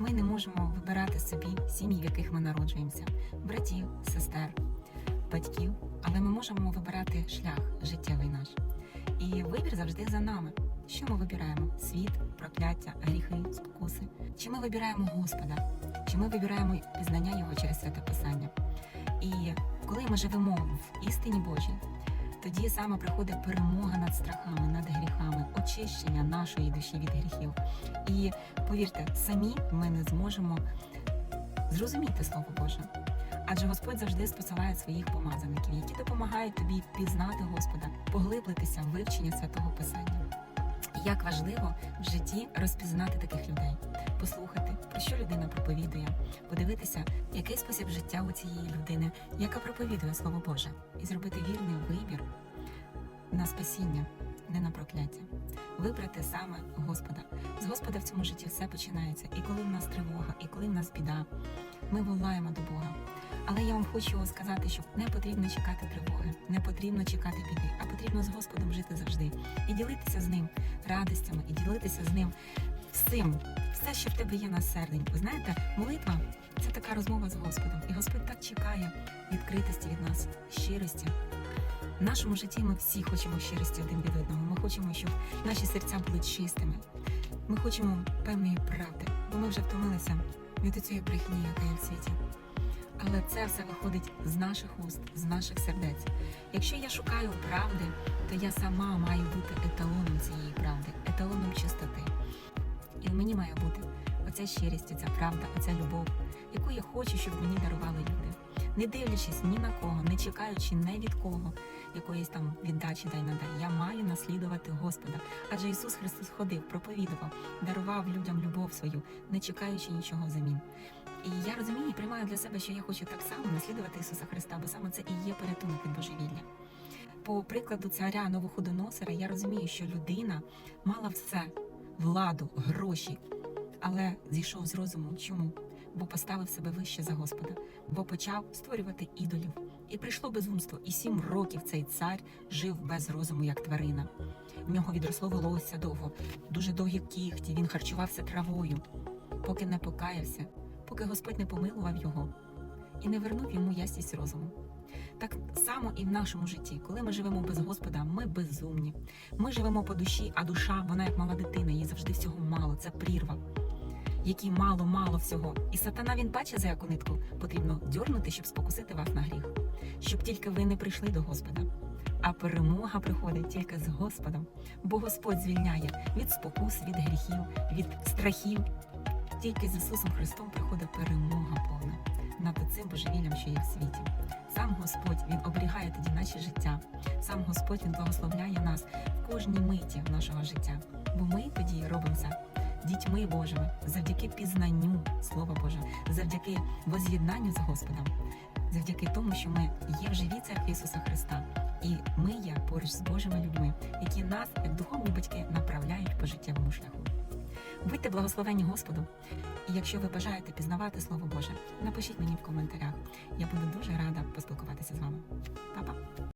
Ми не можемо вибирати собі сім'ї, в яких ми народжуємося, братів, сестер, батьків, але ми можемо вибирати шлях життєвий наш. І вибір завжди за нами. Що ми вибираємо? Світ, прокляття, гріхи, спокуси? Чи ми вибираємо Господа? Чи ми вибираємо пізнання Його через святе Писання? І коли ми живемо в істині Божій, тоді саме приходить перемога над страхами, над гріхами, очищення нашої душі від гріхів. І повірте, самі ми не зможемо зрозуміти Слово Боже. Адже Господь завжди спосилає своїх помазаників, які допомагають тобі пізнати Господа, поглиблитися в вивчення святого Писання. Як важливо в житті розпізнати таких людей, послухати, про що людина проповідує, подивитися, який спосіб життя у цієї людини, яка проповідує Слово Боже, і зробити вірний вибір на спасіння, не на прокляття. Вибрати саме Господа. З Господа в цьому житті все починається. І коли в нас тривога, і коли в нас біда, ми волаємо до Бога. Але я вам хочу сказати, що не потрібно чекати тривоги, не потрібно чекати біди, а потрібно з Господом жити завжди і ділитися з ним радостями, і ділитися з ним всім, все, що в тебе є на серденьку. Знаєте, молитва це така розмова з Господом, і Господь так чекає відкритості від нас, щирості. В нашому житті ми всі хочемо щирості один від одного. Ми хочемо, щоб наші серця були чистими. Ми хочемо певної правди, бо ми вже втомилися від цієї брехні, яка є в світі. Але це все виходить з наших уст, з наших сердець. Якщо я шукаю правди, то я сама маю бути еталоном цієї правди, еталоном чистоти. І в мені має бути оця щирість, оця правда, оця любов, яку я хочу, щоб мені дарували. Не дивлячись ні на кого, не чекаючи не від кого якоїсь там віддачі дай надай. Я маю наслідувати Господа. Адже Ісус Христос ходив, проповідував, дарував людям любов свою, не чекаючи нічого взамін. І я розумію і приймаю для себе, що я хочу так само наслідувати Ісуса Христа, бо саме це і є порятунок від божевілля. По прикладу царя Новоходоносора, я розумію, що людина мала все владу, гроші, але зійшов з розуму. Чому? Бо поставив себе вище за Господа, бо почав створювати ідолів. І прийшло безумство, і сім років цей цар жив без розуму, як тварина. В нього відросло волосся довго, дуже довгі кіхті, він харчувався травою, поки не покаявся, поки Господь не помилував його і не вернув йому ясність розуму. Так само і в нашому житті, коли ми живемо без Господа, ми безумні. Ми живемо по душі, а душа, вона як мала дитина, їй завжди всього мало, це прірва. Якій мало-мало всього. І сатана він бачить, за яку нитку потрібно дьорнути, щоб спокусити вас на гріх, щоб тільки ви не прийшли до Господа. А перемога приходить тільки з Господом, бо Господь звільняє від спокус, від гріхів, від страхів. Тільки з Ісусом Христом приходить перемога повна над цим божевіллям, що є в світі. Сам Господь Він оберігає тоді наше життя. Сам Господь Він благословляє нас в кожній миті нашого життя. Бо ми тоді робимося дітьми Божими завдяки пізнанню Слова Божого, завдяки воз'єднанню з Господом, завдяки тому, що ми є в живій церкві Ісуса Христа, і ми є поруч з Божими людьми, які нас, як духовні батьки, направляють по життєвому шляху. Будьте благословені Господу. І якщо ви бажаєте пізнавати Слово Боже, напишіть мені в коментарях. Я буду дуже рада поспілкуватися з вами. Па-па!